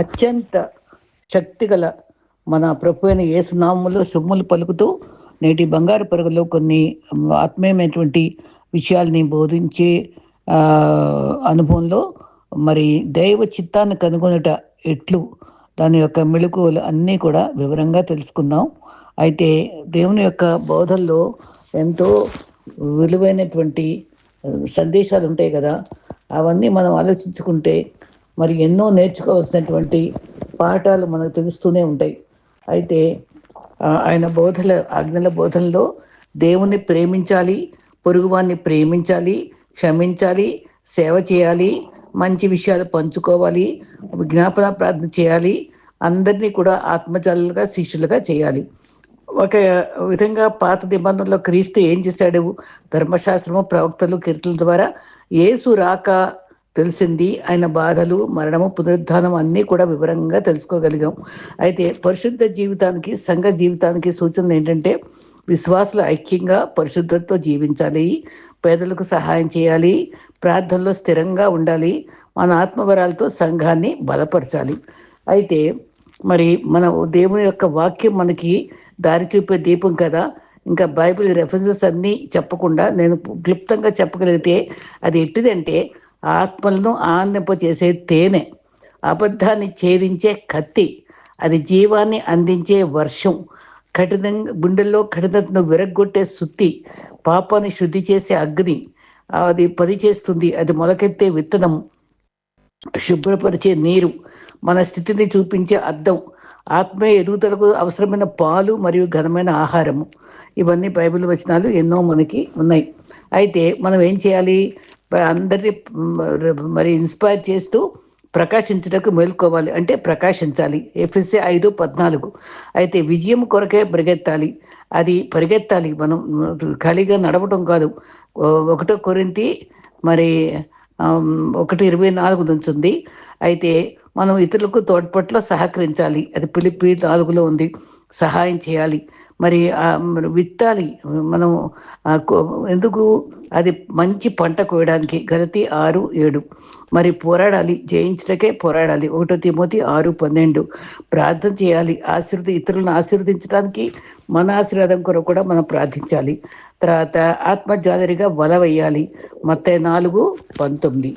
అత్యంత శక్తిగల మన ప్రభు అయిన యేసునామములో శుభములు పలుకుతూ నేటి బంగారు పరుగులో కొన్ని ఆత్మీయమైనటువంటి విషయాల్ని బోధించే అనుభవంలో మరి దైవ చిత్తాన్ని కనుగొనుట ఎట్లు దాని యొక్క మెళుకువలు అన్నీ కూడా వివరంగా తెలుసుకుందాం. అయితే దేవుని యొక్క బోధల్లో ఎంతో విలువైనటువంటి సందేశాలు ఉంటాయి కదా అవన్నీ మనం ఆలోచించుకుంటే మరి ఎన్నో నేర్చుకోవాల్సినటువంటి పాఠాలు మనకు తెలుస్తూనే ఉంటాయి. అయితే ఆయన బోధల ఆజ్ఞల బోధనలో దేవుణ్ణి ప్రేమించాలి పొరుగువాన్ని ప్రేమించాలి క్షమించాలి సేవ చేయాలి మంచి విషయాలు పంచుకోవాలి జ్ఞాపన ప్రార్థన చేయాలి అందరినీ కూడా ఆత్మజాలుగా శిష్యులుగా చేయాలి. ఒక విధంగా పాత నిబంధనలో క్రీస్తు ఏం చేశాడు? ధర్మశాస్త్రము ప్రవక్తలు కీర్తనల ద్వారా ఏసు రాక తెలిసింది. ఆయన బాధలు మరణము పునరుద్ధానం అన్నీ కూడా వివరంగా తెలుసుకోగలిగాం. అయితే పరిశుద్ధ జీవితానికి సంఘ జీవితానికి సూచనలు ఏంటంటే విశ్వాసులు ఐక్యంగా పరిశుద్ధతతో జీవించాలి. పేదలకు సహాయం చేయాలి. ప్రార్థనలో స్థిరంగా ఉండాలి. మన ఆత్మవరాలతో సంఘాన్ని బలపరచాలి. అయితే మరి మన దేవుని యొక్క వాక్యం మనకి దారి చూపే దీపం కదా. ఇంకా బైబిల్ రెఫరెన్సెస్ అన్నీ చెప్పకుండా నేను క్లుప్తంగా చెప్పగలిగితే అది ఎట్టిదంటే ఆత్మలను ఆనందింపచేసే తేనె అబద్ధాన్ని ఛేదించే కత్తి అది జీవాన్ని అందించే వర్షం కఠినంగా గుండెల్లో కఠినతను విరగ్గొట్టే సుత్తి పాపాన్ని శుద్ధి చేసే అగ్ని అది పని చేస్తుంది అది మొలకెత్తే విత్తనం శుభ్రపరిచే నీరు మన స్థితిని చూపించే అద్దం ఆత్మీయ ఎదుగుదలకు అవసరమైన పాలు మరియు ఘనమైన ఆహారము. ఇవన్నీ బైబిల్ వచనాలు ఎన్నో మనకి ఉన్నాయి. అయితే మనం ఏం చేయాలి? అందరినీ మరి ఇన్స్పైర్ చేస్తూ ప్రకాశించటకు మేల్కోవాలి. అంటే ప్రకాశించాలి. ఎఫ్ఎస్సి ఐదు పద్నాలుగు. అయితే విజయం కొరకే పరిగెత్తాలి. అది పరిగెత్తాలి. మనం ఖాళీగా నడవటం కాదు. ఒకటో కొరింతి మరి ఒకటి ఇరవై నాలుగు నుంచి అయితే మనం ఇతరులకు తోడ్పట్ల సహకరించాలి. అది పిలిపి నాలుగులో ఉంది. సహాయం చేయాలి. మరి మరి విత్తాలి. మనం ఎందుకు అది మంచి పంట కోయడానికి. గలతి ఆరు ఏడు. మరి పోరాడాలి జయించటకే పోరాడాలి. ఒకటో తిమోతి ఆరు పన్నెండు. ప్రార్థన చేయాలి. ఆశీర్వది ఇతరులను ఆశీర్వదించడానికి మన ఆశీర్వాదం కొరకు కూడా మనం ప్రార్థించాలి. తర్వాత ఆత్మజాదరిగా వల వేయాలి. మత్త నాలుగు పంతొమ్మిది.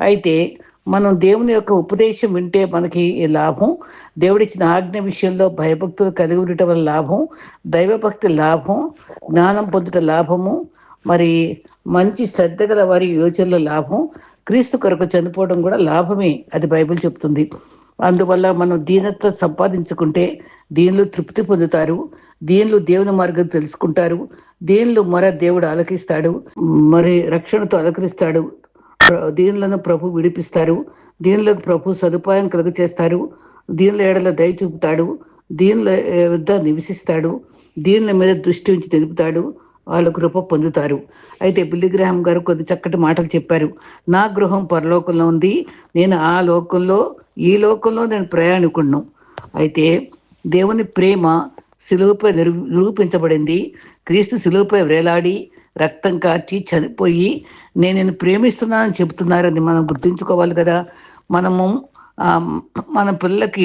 అయితే మనం దేవుని యొక్క ఉపదేశం వింటే మనకి లాభం? దేవుడిచ్చిన ఆజ్ఞ విషయంలో భయభక్తులు కలిగి ఉండటం వల్ల లాభం? దైవభక్తి లాభం? జ్ఞానం పొందుట లాభము? మరి మంచి శ్రద్ధ గల వారి యోచనలో లాభం క్రీస్తు కొరకు చనిపోవడం కూడా లాభమే అది బైబిల్ చెప్తుంది. అందువల్ల మనం దీనత సంపాదించుకుంటే దీనిలో తృప్తి పొందుతారు. దీనిలో దేవుని మార్గం తెలుసుకుంటారు. దీనిలో మర దేవుడు ఆలకిస్తాడు. మరి రక్షణతో అలకరిస్తాడు ప్ర- ప్రభు విడిపిస్తారు. దీనిలో ప్రభు సదుపాయం కలుగ చేస్తారు దీనిలో ఏడల దయ చూపుతాడు. దీనిలో వద్ద నివసిస్తాడు. దీనిల మీద దృష్టి ఉంచి తెలుపుతాడు. వాళ్ళ కృప పొందుతారు. అయితే బిల్లిగ్రహం గారు కొద్ది చక్కటి మాటలు చెప్పారు. నా గృహం పరలోకంలో ఉంది. నేను ఆ లోకంలో ఈ లోకంలో నేను ప్రయాణికుడును అయితే దేవుని ప్రేమ సిలువపై నిరు నిరూపించబడింది. క్రీస్తు సిలువపై వేలాడి రక్తం కార్చి చనిపోయి నేను నేను ప్రేమిస్తున్నానని చెబుతున్నారని మనం గుర్తుంచుకోవాలి కదా. మనము మన పిల్లలకి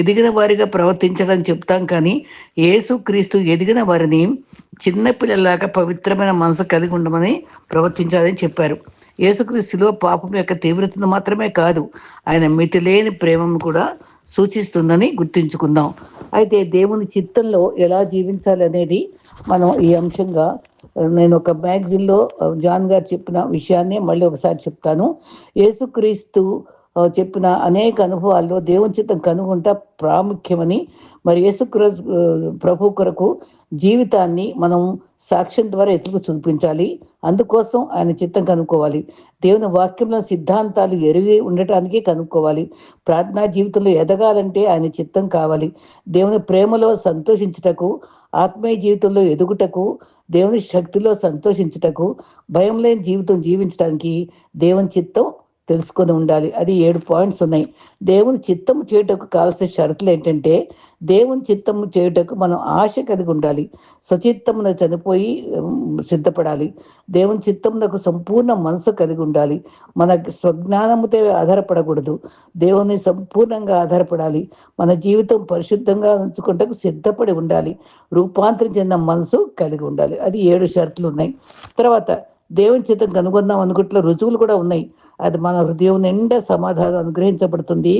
ఎదిగిన వారిగా ప్రవర్తించడం చెప్తాం కానీ యేసు క్రీస్తు ఎదిగిన వారిని చిన్నపిల్లలాగా పవిత్రమైన మనసు కలిగి ఉండమని ప్రవర్తించాలని చెప్పారు. యేసుక్రీస్తులో పాపం యొక్క తీవ్రతను మాత్రమే కాదు ఆయన మితిలేని ప్రేమను కూడా సూచిస్తుందని గుర్తుంచుకుందాం. అయితే దేవుని చిత్తంలో ఎలా జీవించాలి అనేది మనం ఈ అంశంగా నేను ఒక మ్యాగజిన్లో జాన్ గారు చెప్పిన విషయాన్ని మళ్ళీ ఒకసారి చెప్తాను. యేసుక్రీస్తు చెప్పిన అనేక అనుభవాల్లో దేవుని చిత్తం కనుగొంట ప్రాముఖ్యమని మరి యేసుక్రీస్తు ప్రభు కొరకు జీవితాన్ని మనం సాక్ష్యం ద్వారా ఎదురుకు చూపించాలి. అందుకోసం ఆయన చిత్తం కనుక్కోవాలి. దేవుని వాక్యంలో సిద్ధాంతాలు ఎరిగి ఉండటానికి కనుక్కోవాలి. ప్రార్థనా జీవితంలో ఎదగాలంటే ఆయన చిత్తం కావాలి. దేవుని ప్రేమలో సంతోషించుటకు ఆత్మీయ జీవితంలో ఎదుగుటకు దేవుని శక్తిలో సంతోషించుటకు భయం లేని జీవితం జీవించడానికి దేవుని చిత్తం తెలుసుకొని ఉండాలి. అది ఏడు పాయింట్స్ ఉన్నాయి. దేవుని చిత్తము చేయటకు కావాల్సిన షరతులు ఏంటంటే దేవుని చిత్తము చేయుటకు మనం ఆశ కలిగి ఉండాలి. స్వచిత్తమున చనిపోయి సిద్ధపడాలి. దేవుని చిత్తమునకు సంపూర్ణ మనసు కలిగి ఉండాలి. మన స్వజ్ఞానముతో ఆధారపడకూడదు. దేవుని సంపూర్ణంగా ఆధారపడాలి. మన జీవితం పరిశుద్ధంగా ఉంచుకుంటకు సిద్ధపడి ఉండాలి. రూపాంతరం చెందిన మనసు కలిగి ఉండాలి. అది ఏడు షరతులు ఉన్నాయి. తర్వాత దేవుని చిత్తం కనుగొందాం అనుకుంటున్న రుజువులు కూడా ఉన్నాయి. అది మన హృదయం నిండా సమాధానం అనుగ్రహించబడుతుంది.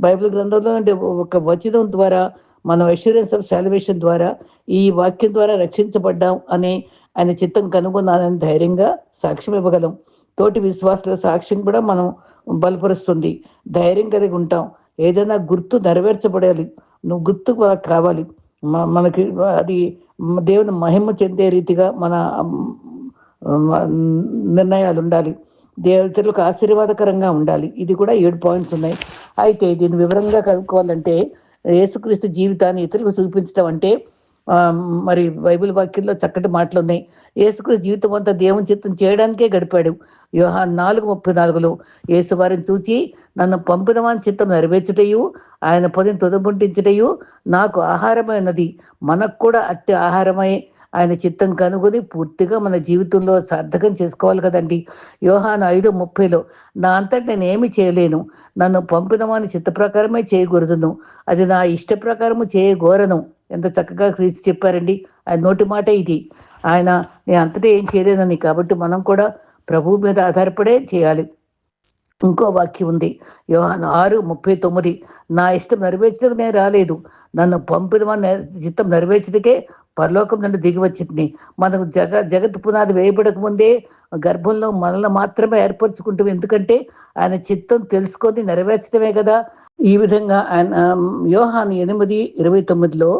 బైబిల్ గ్రంథంలో ఒక వచనం ద్వారా మనం అష్యూరెన్స్ ఆఫ్ సాల్వేషన్ ద్వారా ఈ వాక్యం ద్వారా రక్షించబడ్డాం అనే ఆయన చిత్తం కనుగొన్నానని ధైర్యంగా సాక్ష్యం ఇవ్వగలం. తోటి విశ్వాసుల సాక్ష్యం కూడా మనం బలపరుస్తుంది. ధైర్యం కలిగి ఉంటాం. ఏదైనా గుర్తు నెరవేర్చబడాలి. నువ్వు గుర్తు కావాలి. మనకి అది దేవుని మహిమ చెందే రీతిగా మన నిర్ణయాలు ఉండాలి. దేవతలకు ఆశీర్వాదకరంగా ఉండాలి. ఇది కూడా ఏడు పాయింట్స్ ఉన్నాయి. అయితే దీన్ని వివరంగా కనుక్కోవాలంటే యేసుక్రీస్తు జీవితాన్ని ఇతరులకు చూపించడం అంటే మరి బైబిల్ వాక్యంలో చక్కటి మాటలు ఉన్నాయి యేసుక్రీస్తు జీవితం అంతా దేవుని చిత్తం చేయడానికే గడిపాడు. యోహాన్ నాలుగు ముప్పై నాలుగులో యేసు వారిని చూచి నన్ను పంపినవాని చిత్తం నెరవేర్చుటయు ఆయన పొదిని తుదముంటించుటయు నాకు ఆహారమైనది. మనకు కూడా అట్టి ఆహారమై ఆయన చిత్తం కనుగొని పూర్తిగా మన జీవితంలో సార్థకం చేసుకోవాలి కదండి. యోహాను ఐదు ముప్పైలో నా అంతటి నేను ఏమి చేయలేను. నన్ను పంపినమని చిత్త ప్రకారమే చేయకూడదును. అది నా ఇష్ట ప్రకారము చేయగోరను. ఎంత చక్కగా క్రీస్తు చెప్పారండి. ఆయన నోటి మాట ఇది. ఆయన నేను అంతటా ఏం చేయలేనని కాబట్టి మనం కూడా ప్రభువు మీద ఆధారపడే చేయాలి. ఇంకో వాక్యం ఉంది. యోహాను ఆరు ముప్పై తొమ్మిది నా ఇష్టం నెరవేర్చడానికి నేను రాలేదు. నన్ను పంపిన చిత్తం నెరవేర్చడికే పరలోకం నుండి దిగి వచ్చింది. మనకు జగ జగత్ పునాది వేయబడక ముందే గర్భంలో మనల్ని మాత్రమే ఏర్పరచుకుంటాం ఎందుకంటే ఆయన చిత్తం తెలుసుకొని నెరవేర్చడమే కదా. ఈ విధంగా ఆయన వ్యూహాన్ని ఎనిమిది ఇరవై తొమ్మిదిలో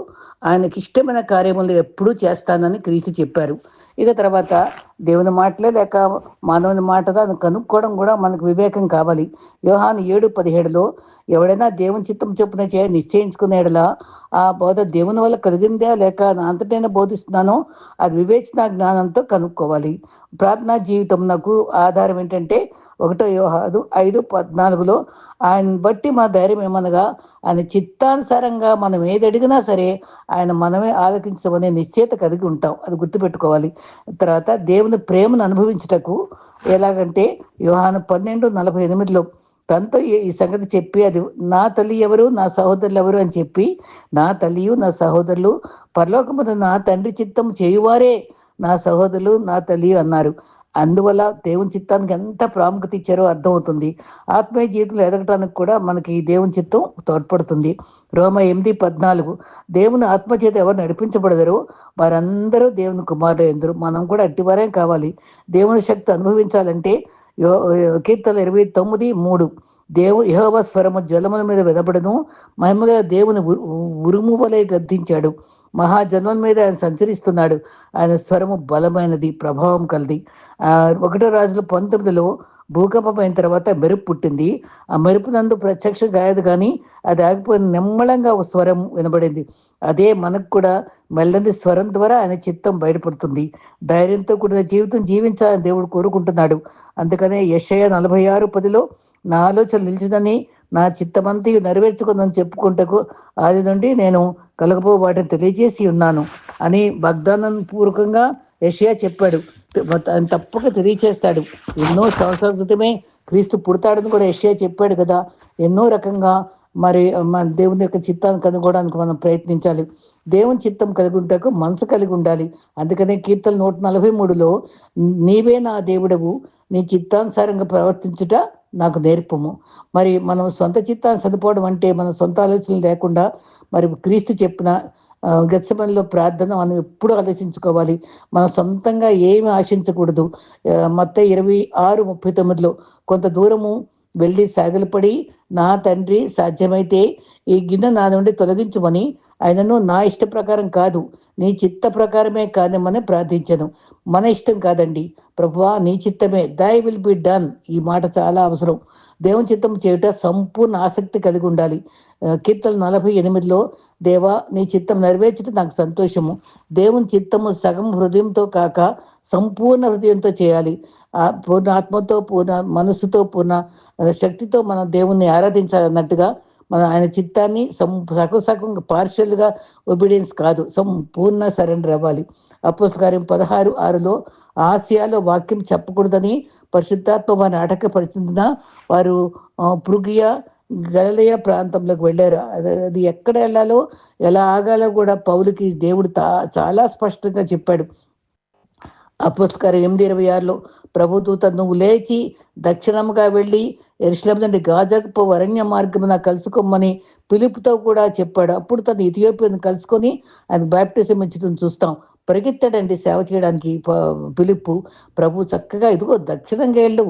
ఆయనకి ఇష్టమైన కార్యములు ఎప్పుడూ చేస్తానని క్రీస్తు చెప్పారు. ఇక తర్వాత దేవుని మాటలే లేక మానవుని మాటదా కనుక్కోవడం కూడా మనకు వివేకం కావాలి. యోహాను ఏడు పదిహేడులో ఎవడైనా దేవుని చిత్తం చొప్పున చేయ నిశ్చయించుకునేడలా ఆ బోధ దేవుని వల్ల కలిగిందా లేక నా అంతటైనా బోధిస్తున్నానో అది వివేచన జ్ఞానంతో కనుక్కోవాలి. ప్రార్థనా జీవితం నాకు ఆధారం ఏంటంటే ఒకటో యోహాదు ఐదు పద్నాలుగులో ఆయన బట్టి మా ధైర్యం ఏమనగా ఆయన చిత్తానుసారంగా మనం ఏది అడిగినా సరే ఆయన మనమే ఆలోకించమనే నిశ్చయిత కలిగి ఉంటాం. అది గుర్తుపెట్టుకోవాలి. తర్వాత దేవుని ప్రేమను అనుభవించుటకు ఎలాగంటే యోహాను పన్నెండు నలభై ఎనిమిదిలో తనతో ఈ సంగతి చెప్పి అది నా తల్లి ఎవరు నా సహోదరులు ఎవరు అని చెప్పి నా తల్లియు నా సహోదరులు పరలోకమున నా తండ్రి చిత్తం చేయువారే నా సహోదరులు నా తల్లి అన్నారు. అందువల్ల దేవుని చిత్తానికి ఎంత ప్రాముఖ్యత ఇచ్చారో అర్థమవుతుంది. ఆత్మీయ జీవితంలో ఎదగటానికి కూడా మనకి ఈ దేవుని చిత్తం తోడ్పడుతుంది. రోమ ఎనిమిది పద్నాలుగు. దేవుని ఆత్మచేత ఎవరు నడిపించబడదరో వారందరూ దేవుని కుమారులు ఎందరు మనం కూడా అట్టివారే కావాలి. దేవుని శక్తి అనుభవించాలంటే కీర్తన ఇరవై తొమ్మిది మూడు. దేవు యహోవ స్వరము జలముల మీద వినబడను మహిమగా దేవుని ఉరుము వలె గద్దించాడు. మహాజన్మం మీద ఆయన సంచరిస్తున్నాడు. ఆయన స్వరము బలమైనది ప్రభావం కలది. ఒకటో రాజుల పంతొమ్మిదిలో భూకంపం అయిన తర్వాత మెరుపు పుట్టింది. ఆ మెరుపు నందు ప్రత్యక్షం గాయదు కానీ అది ఆగిపోయిన నిమ్మళంగా ఒక స్వరం వినబడింది. అదే మనకు కూడా మెల్లని స్వరం ద్వారా ఆయన చిత్తం బయటపడుతుంది. ధైర్యంతో కూడిన జీవితం జీవించాలని దేవుడు కోరుకుంటున్నాడు. అందుకనే యశయ నలభై ఆరు పదిలో నా ఆలోచన నిలిచిందని నా చిత్తమంతి నెరవేర్చుకుందని చెప్పుకుంటకు ఆది నుండి నేను కలగబో వాటిని తెలియజేసి ఉన్నాను అని వాగ్దానం పూర్వకంగా యషయా చెప్పాడు. తప్పక తెలియచేస్తాడు. ఎన్నో సంవత్సరాల క్రితమే క్రీస్తు పుడతాడని కూడా ఎస్ఏ చెప్పాడు కదా. ఎన్నో రకంగా మరి మన దేవుని యొక్క చిత్తాన్ని కనుగొనడానికి మనం ప్రయత్నించాలి. దేవుని చిత్తం కలిగి ఉంటకు మనసు కలిగి ఉండాలి. అందుకనే కీర్తన నూట నలభై మూడులో నీవే నా దేవుడవు నీ చిత్తానుసారంగా ప్రవర్తించుట నాకు నేర్పము. మరి మనం సొంత చిత్తాన్ని చనిపోవడం అంటే మన సొంత ఆలోచనలు లేకుండా మరి క్రీస్తు చెప్పిన గచ్చమనిలో ప్రార్థన మనం ఎప్పుడు ఆలోచించుకోవాలి. మనం సొంతంగా ఏమి ఆశించకూడదు. మొత్తం ఇరవై ఆరు ముప్పై తొమ్మిదిలో కొంత దూరము వెళ్ళి సాగిలపడి నా తండ్రి సాధ్యమైతే ఈ గిన్నె నా నుండి తొలగించుమని ఆయనను నా ఇష్ట ప్రకారం కాదు నీ చిత్త ప్రకారమే కానిమని ప్రార్థించను. మన ఇష్టం కాదండి. ప్రభువా నీ చిత్తమే. దై విల్ బి డన్ ఈ మాట చాలా అవసరం. దేవుని చిత్తం చేయుట సంపూర్ణ ఆసక్తి కలిగి ఉండాలి. కీర్తన నలభై ఎనిమిదిలో దేవా నీ చిత్తం నెరవేర్చడం నాకు సంతోషము. దేవుని చిత్తము సగం హృదయంతో కాక సంపూర్ణ హృదయంతో చేయాలి. పూర్ణ ఆత్మతో పూర్ణ మనస్సుతో పూర్ణ శక్తితో మనం దేవుణ్ణి ఆరాధించాలన్నట్టుగా మన ఆయన చిత్తాన్ని సం సగం సగం పార్షియల్గా ఒబీడియన్స్ కాదు సంపూర్ణ సరెండర్ అవ్వాలి. అపోస్ కార్యం పదహారు ఆరులో ఆసియాలో వాక్యం చెప్పకూడదని పరిశుద్ధాత్మ వారిని ఆటంకపరిచిందిన వారు పృగియా గలలయ ప్రాంతంలోకి వెళ్ళారు. అది ఎక్కడ వెళ్ళాలో ఎలా ఆగాలో కూడా పౌలకి దేవుడు చాలా స్పష్టంగా చెప్పాడు. అపుస్కారం ఎనిమిది ఇరవై ఆరులో ప్రభుదూత నువ్వు లేచి దక్షిణముగా వెళ్ళి ఎరుశ్లం నుండి గాజాకు వరణ్య మార్గమున కలుసుకోమని పిలుపుతో కూడా చెప్పాడు. అప్పుడు తను ఇథియోపియను కలుసుకొని ఆయన బ్యాప్టిజం ఇచ్చడం చూస్తాం. పరిగెత్తాడండి సేవ చేయడానికి పిలుపు ప్రభు చక్కగా ఇదిగో దక్షిణంగా వెళ్ళు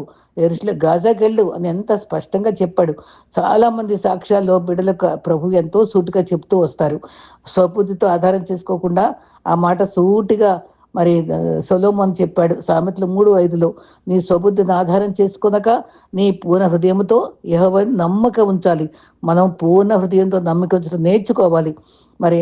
ఎరుసల గాజాకి వెళ్ళు అని ఎంత స్పష్టంగా చెప్పాడు. చాలామంది సాక్ష్యాల్లో బిడ్డలకు ప్రభు ఎంతో సూటిగా చెప్తూ వస్తారు. స్వబుద్ధితో ఆధారం చేసుకోకుండా ఆ మాట సూటిగా మరి సొలోమన్ చెప్పాడు సామెతలు మూడు ఐదులో నీ స్వబుద్ధిని ఆధారం చేసుకునక నీ పూర్ణ హృదయంతో యహోవని నమ్మక ఉంచాలి. మనం పూర్ణ హృదయంతో నమ్మక ఉంచడం నేర్చుకోవాలి. మరి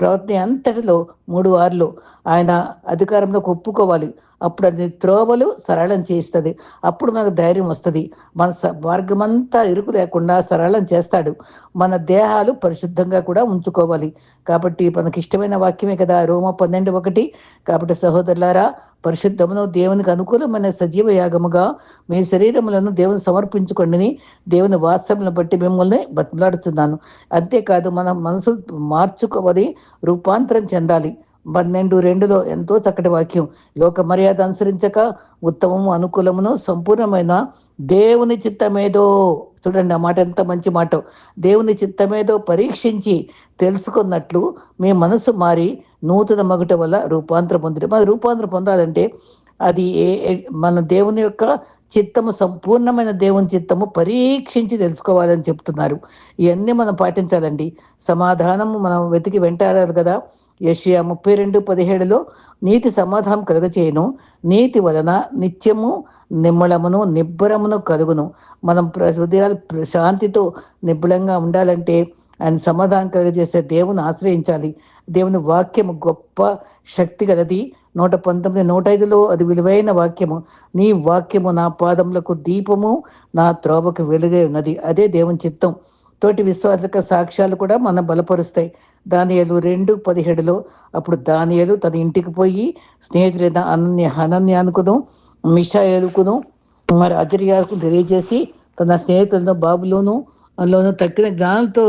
ప్రవర్తన అంతటిలో మూడు ఆరులో ఆయన అధికారంలోకి ఒప్పుకోవాలి. అప్పుడు అది త్రోవలు సరళం చేస్తుంది అప్పుడు మనకు ధైర్యం వస్తుంది. మన మార్గమంతా ఇరుకు లేకుండా సరళం చేస్తాడు. మన దేహాలు పరిశుద్ధంగా కూడా ఉంచుకోవాలి. కాబట్టి మనకి ఇష్టమైన వాక్యమే కదా రోమ పన్నెండు ఒకటి. కాబట్టి సహోదరులారా పరిశుద్ధమును దేవునికి అనుకూలమైన సజీవ యాగముగా మీ శరీరములను దేవుని సమర్పించుకొని దేవుని వాత్సములను బట్టి మిమ్మల్ని బతిలాడుతున్నాను అంతేకాదు మన మనసు మార్చుకోవాలి రూపాంతరం చెందాలి. పన్నెండు రెండులో ఎంతో చక్కటి వాక్యం. లోక మర్యాద అనుసరించక ఉత్తమము అనుకూలమును సంపూర్ణమైన దేవుని చిత్తమేదో. చూడండి ఆ మాట ఎంత మంచి మాట. దేవుని చిత్తమేదో పరీక్షించి తెలుసుకున్నట్లు మీ మనసు మారి నూతన మగుట వల్ల రూపాంతరం పొందడం మన రూపాంతరం పొందాలంటే అది ఏ మన దేవుని యొక్క చిత్తము సంపూర్ణమైన దేవుని చిత్తము పరీక్షించి తెలుసుకోవాలని చెప్తున్నారు. ఇవన్నీ మనం పాటించాలండి. సమాధానము మనం వెతికి వెంటాడాలి కదా. యషియా ముప్పై రెండు పదిహేడులో నీతి సమాధానం కలుగచేయను. నీతి వలన నిత్యము నిమ్మళమును నిబ్బరమును కలుగును. మనం హృదయాలు శాంతితో నిబ్బులంగా ఉండాలంటే ఆయన సమాధానం కలుగజేసే దేవుని ఆశ్రయించాలి. దేవుని వాక్యము గొప్ప శక్తి కలది నూట పంతొమ్మిది నూట ఐదులో అది విలువైన వాక్యము. నీ వాక్యము నా పాదములకు దీపము నా త్రోవకు వెలుగై ఉన్నది. అదే దేవుని చిత్తం. తోటి విశ్వాసక సాక్ష్యాలు కూడా మనం బలపరుస్తాయి. దానియలు రెండు పదిహేడులో అప్పుడు దానియలు తన ఇంటికి పోయి స్నేహితుడైన అనన్య అనన్య అనుకును మిషాయలుకును మరి అజర్యాలకు తెలియజేసి తన స్నేహితులను బాబులోను అందులోనూ తక్కిన జ్ఞానంతో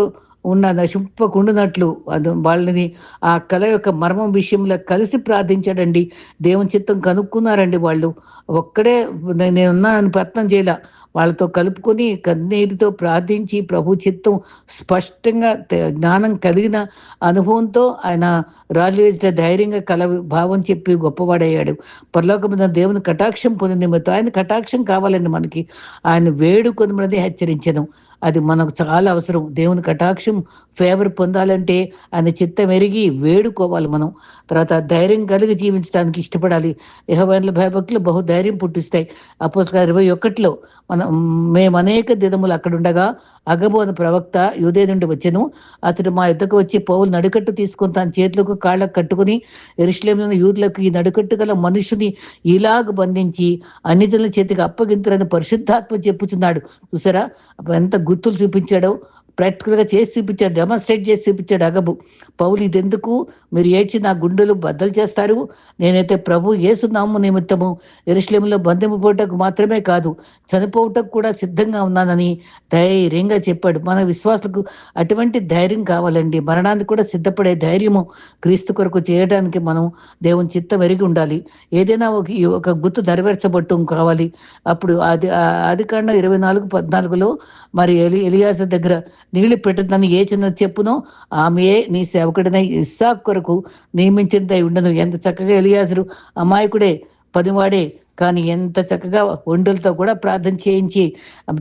ఉన్న నశింపకుండునట్లు అది వాళ్ళని ఆ కళ యొక్క మర్మం విషయంలో కలిసి ప్రార్థించాడండి. దేవుని చిత్తం కనుక్కున్నారండి వాళ్ళు. ఒక్కడే నేనున్నానని ప్రయత్నం చేయలే. వాళ్ళతో కలుపుకొని కన్నీటితో ప్రార్థించి ప్రభు చిత్తం స్పష్టంగా జ్ఞానం కలిగిన అనుభవంతో ఆయన రాజు ధైర్యంగా కల భావం చెప్పి గొప్పవాడయ్యాడు. పరలోకమైన దేవుని కటాక్షం పొందిన నిమిత్తం ఆయన కటాక్షం కావాలండి మనకి. ఆయన వేడుకొని మనది హెచ్చరించను. అది మనకు చాలా అవసరం. దేవుని కటాక్షం ఫేవర్ పొందాలంటే ఆయన చిత్తం ఎరిగి వేడుకోవాలి మనం. తర్వాత ధైర్యం కలిగి జీవించడానికి ఇష్టపడాలి. యహోవైన్ల భయభక్తులు బహుధైర్యం పుట్టిస్తాయి. అపోస్గా ఇరవై ఒకటిలో మనం మేము అనేక దినములు అక్కడుండగా అగబోధ ప్రవక్త యుదే నుండి వచ్చాను. అతడు మా యుద్ధకు వచ్చి పౌలు నడుకట్టు తీసుకొని తన చేతులకు కాళ్ళకు కట్టుకుని ఎరుశ్లేములను యూదులకు ఈ నడుకట్టు గల మనుషుని ఇలాగ బంధించి అన్నిజనుల చేతికి అప్పగింతులని పరిశుద్ధాత్మ చెప్పుచున్నాడు. చూసారా? ఎంత గుర్తులు చూపించాడో. ప్రాక్టికల్గా చేసి చూపించాడు డెమాన్స్ట్రేట్ చేసి చూపించాడు అగబు. పౌలు ఇదెందుకు? మీరు ఏడ్చి నా గుండెలు బద్దలు చేస్తారు? నేనైతే ప్రభు ఏసునాము నిమిత్తము ఎరుశ్లేములో బంధింపబోటకు మాత్రమే కాదు చనిపోవటకు కూడా సిద్ధంగా ఉన్నానని ధైర్యంగా చెప్పాడు. మన విశ్వాసులకు అటువంటి ధైర్యం కావాలండి. మరణానికి కూడా సిద్ధపడే ధైర్యము క్రీస్తు కొరకు చేయడానికి మనం దేవుని చిత్తం ఎరిగి ఉండాలి. ఏదైనా ఒక ఒక గుర్తు నెరవేర్చబట్టు కావాలి. అప్పుడు అది అది కాండ ఇరవై నాలుగు పద్నాలుగులో మరి ఎలి ఎలియాస దగ్గర నీళ్ళు పెట్టదని ఏ చిన్న చెప్పునో ఆమె నీ సేవకుడినై ఇస్సాక్ కొరకు నియమించిందై ఉండను. ఎంత చక్కగా ఎలియాసరు అమాయకుడే పనివాడే కానీ ఎంత చక్కగా ఒండులతో కూడా ప్రార్థన చేయించి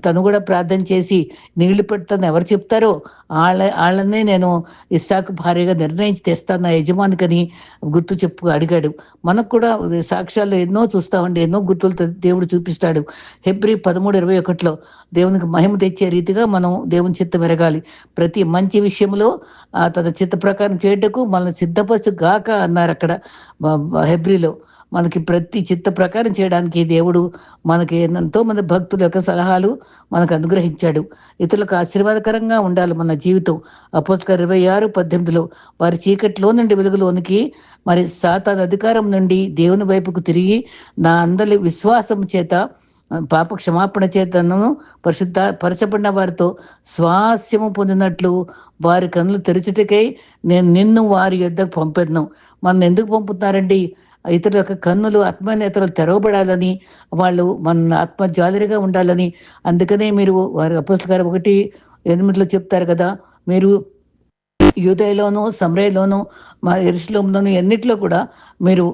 తను కూడా ప్రార్థన చేసి నీళ్ళు పెడతాను. ఎవరు చెప్తారో వాళ్ళ వాళ్ళనే నేను ఇస్సాకు భార్యగా నిర్ణయించి తెస్తాను నా యజమానికని గుర్తు చెప్పు అడిగాడు. మనకు కూడా సాక్ష్యాలు ఎన్నో చూస్తామండి ఎన్నో గుర్తులతో దేవుడు చూపిస్తాడు. హెబ్రి పదమూడు ఇరవై ఒకటిలో దేవునికి మహిమ తెచ్చే రీతిగా మనం దేవుని చిత్త పెరగాలి ప్రతి మంచి విషయంలో తన చిత్త ప్రకారం చేయటకు మనల్ని సిద్ధపరచు గాక అన్నారు అక్కడ హెబ్రిలో. మనకి ప్రతి చిత్త ప్రకారం చేయడానికి దేవుడు మనకి ఎంతో మంది భక్తుల యొక్క సలహాలు మనకు అనుగ్రహించాడు. ఇతరులకు ఆశీర్వాదకరంగా ఉండాలి మన జీవితం. అపోస్కర్ ఇరవై ఆరు పద్దెనిమిదిలో వారి చీకట్లో నుండి వెలుగులోనికి మరి సాతాన్ అధికారం నుండి దేవుని వైపుకు తిరిగి నా అందరి విశ్వాసం చేత పాప క్షమాపణ చేతను పరిశుద్ధ పరచబడిన వారితో స్వాస్యము పొందినట్లు వారి కనులు తెరచుటకై నేను నిన్ను వారి యొద్దకు పంపెదను మన ఎందుకు పంపుతున్నారండి? ఇతరుల యొక్క కన్నులు ఆత్మనేతలు తెరవబడాలని వాళ్ళు మన ఆత్మ జాలరిగా ఉండాలని. అందుకనే మీరు వారి అపోస్తుల గారు ఒకటి ఎనిమిదిలో చెప్తారు కదా మీరు యూదయలోను సమరయలోను మా ఎరుసలంలోను ఎన్నిట్లో కూడా మీరు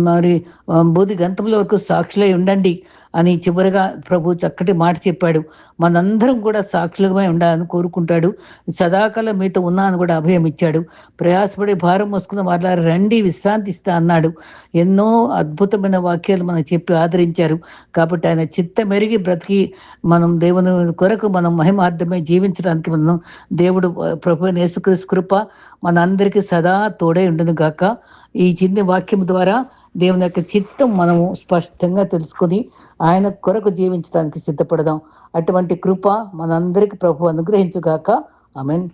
మరి ఆ, బూది వరకు సాక్షులై ఉండండి. అని చివరిగా ప్రభు చక్కటి మాట చెప్పాడు. మనందరం కూడా సాక్షులమై ఉండాలని కోరుకుంటాడు. సదాకాలం మీతో అని కూడా అభయం ఇచ్చాడు. ప్రయాసపడి భారం మోసుకున్న వాళ్ళ రండి విశ్రాంతి ఇస్తా అన్నాడు. ఎన్నో అద్భుతమైన వాక్యాలు మనకు చెప్పి ఆదరించారు. కాబట్టి ఆయన చిత్త మెరిగి బ్రతికి మనం దేవుని కొరకు మనం మహిమార్థమై జీవించడానికి మనం దేవుడు ప్రభు యేసుక్రీస్తు కృప మనందరికీ సదా తోడే ఉండను గాక. ఈ చిన్ని వాక్యం ద్వారా దేవుని యొక్క చిత్తం మనము స్పష్టంగా తెలుసుకొని ఆయన కొరకు జీవించడానికి సిద్ధపడదాం. అటువంటి కృప మనందరికీ ప్రభు అనుగ్రహించుగాక. మీన్